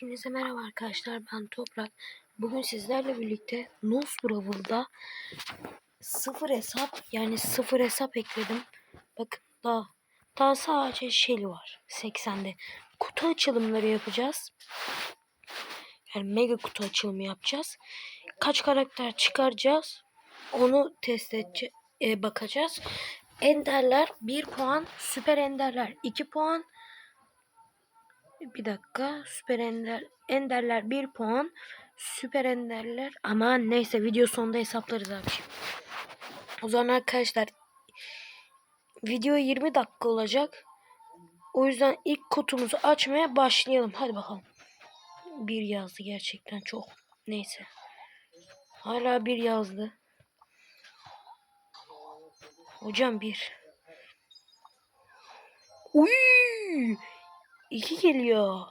Hepinize merhaba arkadaşlar ben Toprak. Bugün sizlerle birlikte Nos Brawl'da sıfır hesap yani sıfır hesap ekledim. Bakın daha, daha sadece Shelly var 80'de. Kutu açılımları yapacağız. Yani mega kutu açılımı yapacağız. Kaç karakter çıkaracağız onu test edeceğiz. bakacağız. Enderler 1 puan, süper enderler 2 puan, bir dakika. Süper Ender Enderler 1 puan. Süper Enderler ama neyse video sonunda hesaplarız abi. O zaman arkadaşlar video 20 dakika olacak. O yüzden ilk kutumuzu açmaya başlayalım. Hadi bakalım. Bir yazdı gerçekten çok. Neyse. Hala bir yazdı. Hocam bir. Uy! İki geliyor.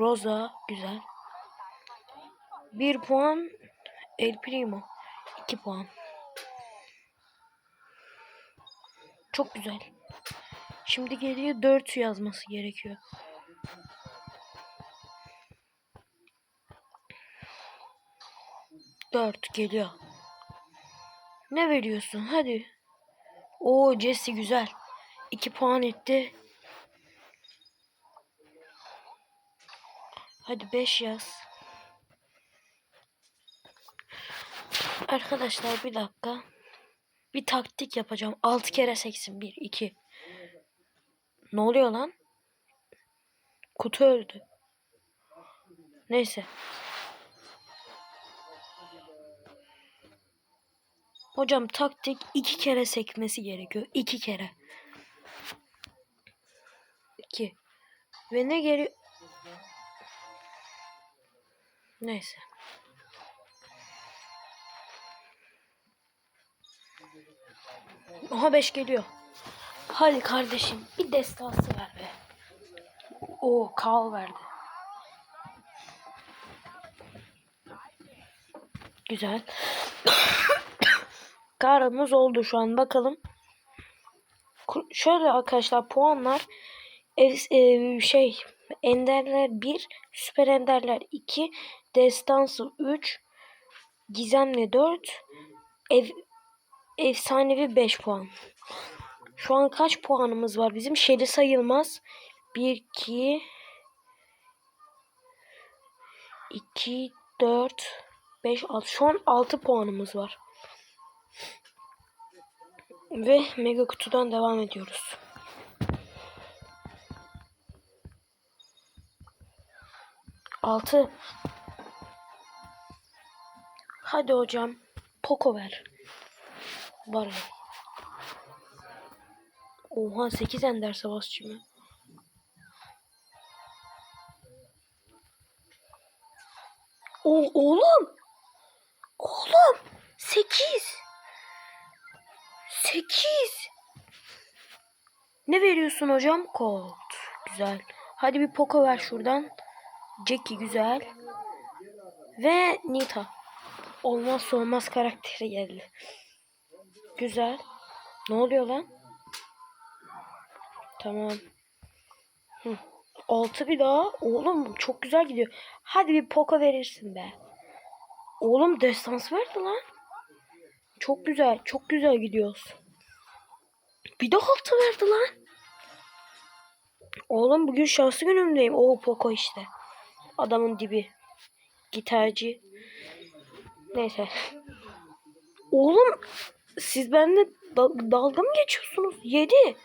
Rosa güzel. Bir puan. El Primo. iki puan. Çok güzel. Şimdi geriye dört yazması gerekiyor. Dört geliyor. Ne veriyorsun? Hadi. Oo Jesse güzel. İki puan etti. Hadi 5 yaz. Arkadaşlar bir dakika. Bir taktik yapacağım. 6 kere seksin. 1, 2. Ne oluyor lan? Kutu öldü. Neyse. Hocam taktik iki kere sekmesi gerekiyor. iki kere. İki. Ve ne geliyor? Neyse. Aha 5 geliyor. Hadi kardeşim bir destansı ver be. O kal verdi. Güzel. Karımız oldu şu an bakalım. Şöyle arkadaşlar puanlar ev, ev, şey Enderler 1, Süper Enderler 2, Destansı 3, Gizemli 4, ev, Efsanevi 5 puan. Şu an kaç puanımız var bizim? Şeli sayılmaz. 1, 2, 2, 4, 5, 6. Şu an 6 puanımız var. Ve mega kutudan devam ediyoruz. Altı. Hadi hocam. Poco ver. Var ya. Oha 8 ender savaşçı mı? O oğlum. Oğlum. 8. 8. Ne veriyorsun hocam? Colt. Güzel. Hadi bir Poco ver şuradan. Jackie güzel. Ve Nita. Olmazsa olmaz karakteri geldi. Güzel. Ne oluyor lan? Tamam. Hı. Altı bir daha. Oğlum çok güzel gidiyor. Hadi bir poka verirsin be. Oğlum destans verdi lan. Çok güzel. Çok güzel gidiyoruz. Bir de altı verdi lan. Oğlum bugün şanslı günümdeyim. O Poco işte. Adamın dibi. Gitarcı. Neyse. Oğlum siz benimle da dalga mı geçiyorsunuz? Yedi.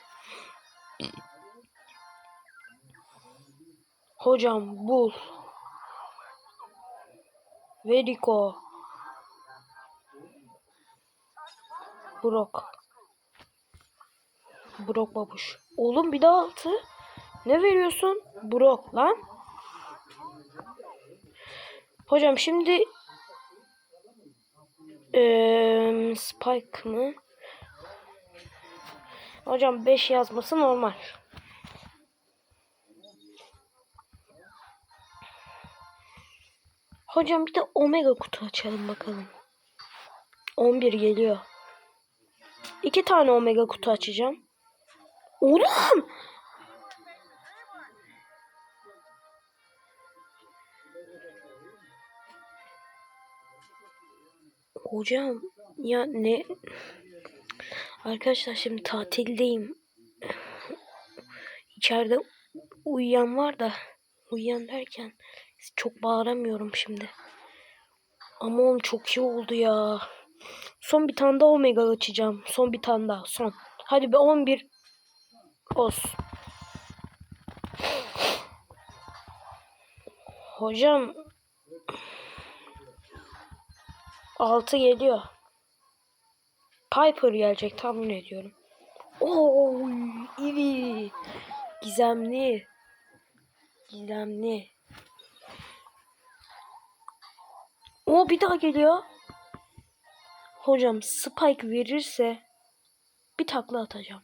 Hocam bul. Veriko. Brok. Brok babuş. Oğlum bir daha altı. Ne veriyorsun? Brok lan. Hocam şimdi ee, Spike mı? Hocam 5 yazması normal. Hocam bir de Omega kutu açalım bakalım. 11 geliyor. İki tane Omega kutu açacağım. Oğlum! Hocam ya ne Arkadaşlar şimdi tatildeyim. İçeride uyuyan var da uyuyan derken çok bağıramıyorum şimdi. Ama oğlum çok iyi oldu ya. Son bir tane daha omega açacağım. Son bir tane daha. Son. Hadi be 11 olsun. Hocam 6 geliyor. Piper gelecek tahmin ediyorum. Oo, iyi. Gizemli. Gizemli. O bir daha geliyor. Hocam Spike verirse bir takla atacağım.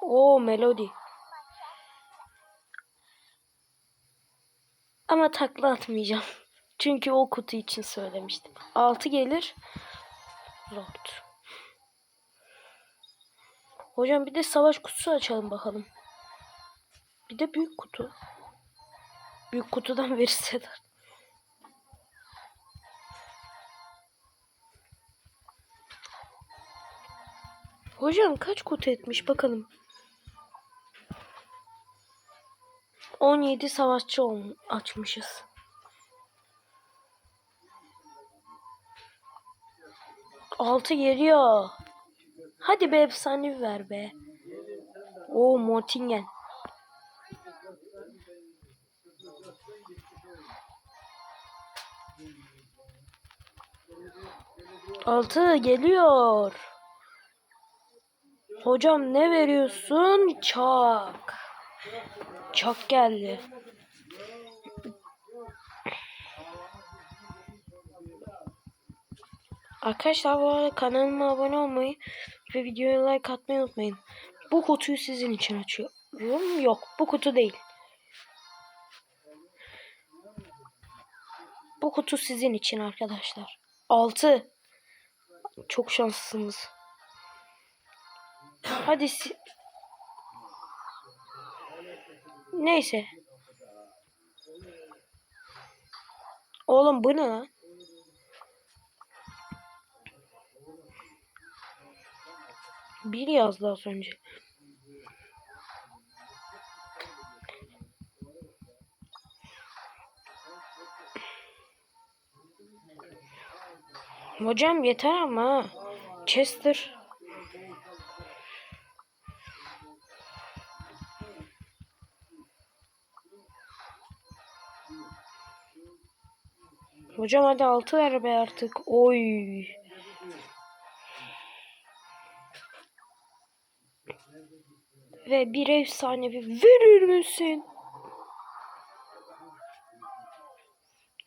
O Melody. Ama takla atmayacağım. Çünkü o kutu için söylemiştim. 6 gelir. Lord. Hocam bir de savaş kutusu açalım bakalım. Bir de büyük kutu. Büyük kutudan verirseler. Hocam kaç kutu etmiş bakalım. 17 savaşçı ol- açmışız. Altı geliyor. Hadi be efsanevi ver be. O Mortingen. Altı geliyor. Hocam ne veriyorsun? Çak. Çak geldi. Arkadaşlar bu arada kanalıma abone olmayı ve videoya like atmayı unutmayın. Bu kutuyu sizin için açıyorum. Yok bu kutu değil. Bu kutu sizin için arkadaşlar. 6. Çok şanslısınız. Hadi si Neyse. Oğlum bu ne lan? Bir yazdı az önce. Hocam yeter ama. Chester. Hocam hadi altı ver be artık. Oy. Ve bir efsanevi verir misin?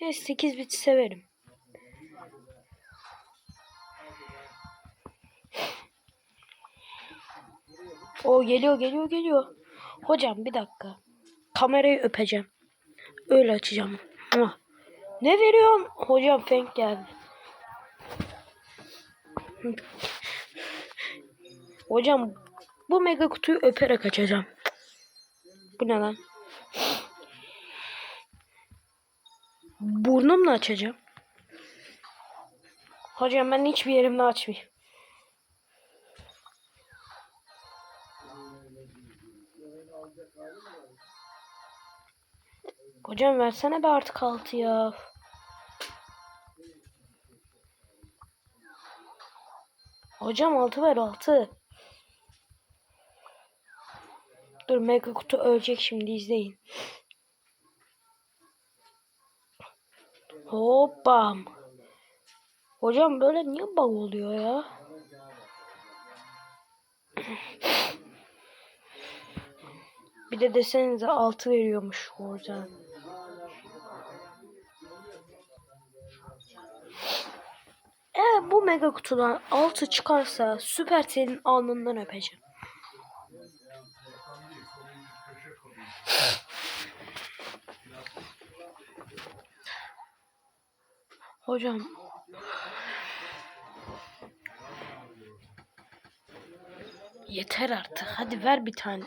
Ne 8 bit severim. O geliyor geliyor geliyor. Hocam bir dakika. Kamerayı öpeceğim. Öyle açacağım. Muah. Ne veriyorum? Hocam Fenk geldi. Hocam bu mega kutuyu öperek açacağım. Bu ne lan? Burnumla açacağım. Hocam ben hiçbir yerimde açmayayım. Hocam versene be artık altı ya. Hocam altı ver altı. Dur mega kutu ölecek şimdi izleyin. Hoppam. Hocam böyle niye bug oluyor ya? Bir de desenize altı veriyormuş oradan. Eğer bu mega kutudan altı çıkarsa Süper Sel'in alnından öpeceğim. Hocam. Yeter artık. Hadi ver bir tane.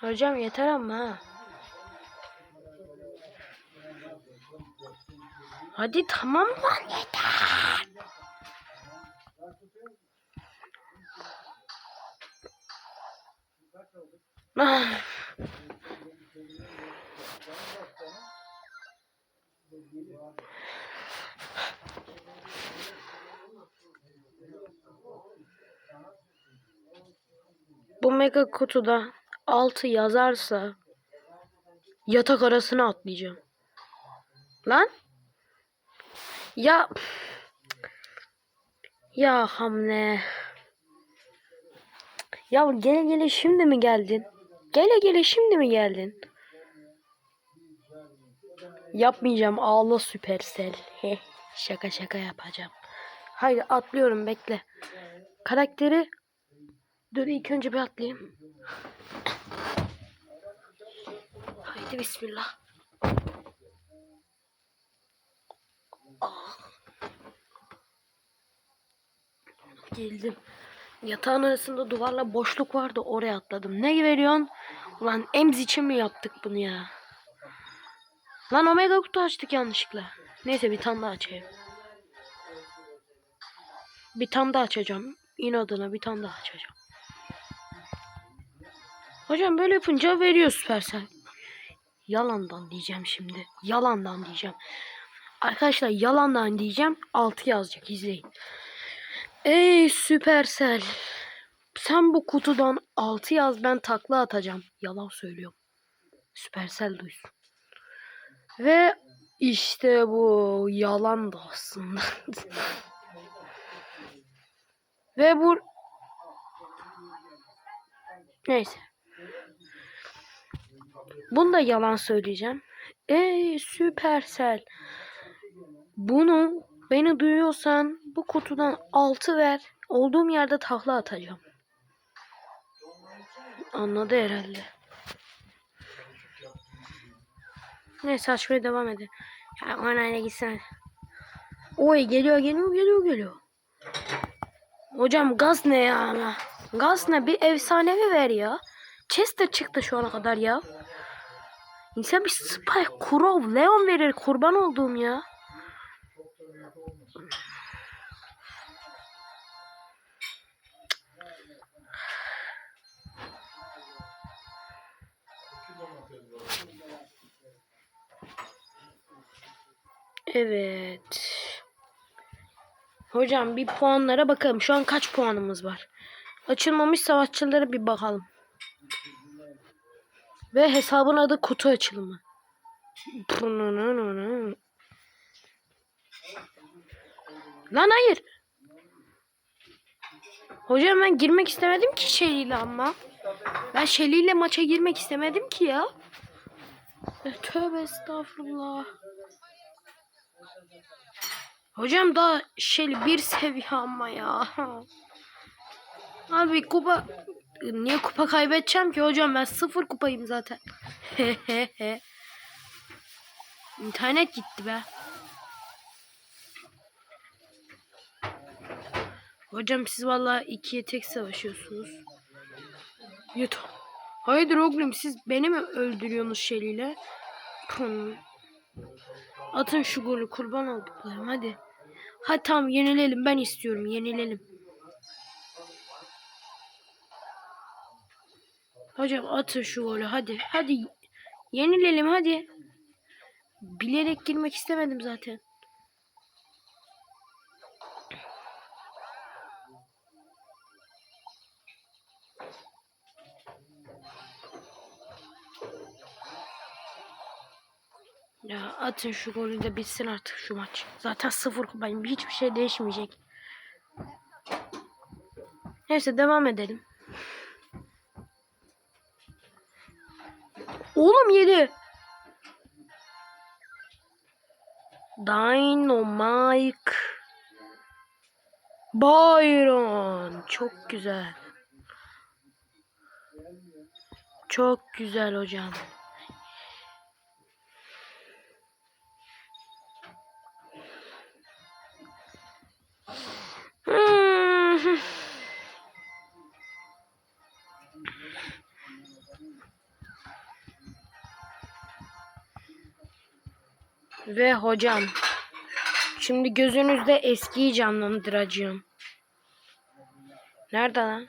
Hocam yeter ama ha. Hadi tamam lan yeter. Ah. Bu mega kutuda 6 yazarsa yatak arasına atlayacağım. Lan? Ya ya Hamle. Ya gele gele şimdi mi geldin? Gele gele şimdi mi geldin? Yapmayacağım ağla süpersel. Heh, şaka şaka yapacağım. Haydi atlıyorum bekle. Karakteri Dur ilk önce bir atlayayım. Haydi bismillah. Geldim. Yatağın arasında duvarla boşluk vardı oraya atladım. Ne veriyorsun? Ulan emz için mi yaptık bunu ya? Lan omega kutu açtık yanlışlıkla. Neyse bir tane daha açayım. Bir tane daha açacağım. İnadına bir tane daha açacağım. Hocam böyle yapınca veriyor Supercell. Yalandan diyeceğim şimdi. Yalandan diyeceğim. Arkadaşlar yalandan diyeceğim. 6 yazacak izleyin. Ey Supercell. Sen bu kutudan 6 yaz ben takla atacağım. Yalan söylüyorum. Supercell duysun. Ve işte bu yalan da aslında. Ve bu Neyse. Bunu da yalan söyleyeceğim. Ey Supercell. Bunu beni duyuyorsan bu kutudan 6 ver. Olduğum yerde takla atacağım. Anladı herhalde. Neyse açmaya devam edelim. Ya oynayla gitsen. Oy geliyor geliyor geliyor geliyor. Hocam gaz ne ya ama? Gaz ne? Bir efsanevi ver ya. Chester çıktı şu ana kadar ya. İnsan bir Spike, Kurov, Leon verir. Kurban olduğum ya. Evet. Hocam bir puanlara bakalım. Şu an kaç puanımız var? Açılmamış savaşçılara bir bakalım. Ve hesabın adı kutu açılımı. Lan hayır. Hocam ben girmek istemedim ki Shelly ama. Ben Shelly ile maça girmek istemedim ki ya. E, tövbe estağfurullah. Hocam daha Shelly bir seviye ama ya. Abi kupa niye kupa kaybedeceğim ki hocam ben sıfır kupayım zaten. İnternet gitti be. Hocam siz vallahi ikiye tek savaşıyorsunuz. Yut. Hayırdır oğlum siz beni mi öldürüyorsunuz şeyliyle? Atın şu golü kurban olduklarım hadi. Hadi tamam yenilelim ben istiyorum yenilelim. Hocam atın şu golü hadi. Hadi yenilelim hadi. Bilerek girmek istemedim zaten. Ya atın şu golü de bitsin artık şu maç. Zaten sıfır kupayım. Hiçbir şey değişmeyecek. Neyse devam edelim. Oğlum yedi. Dynamite. Byron. Çok güzel. Çok güzel hocam. Ve hocam. Şimdi gözünüzde eskiyi canlandıracağım. Nerede lan?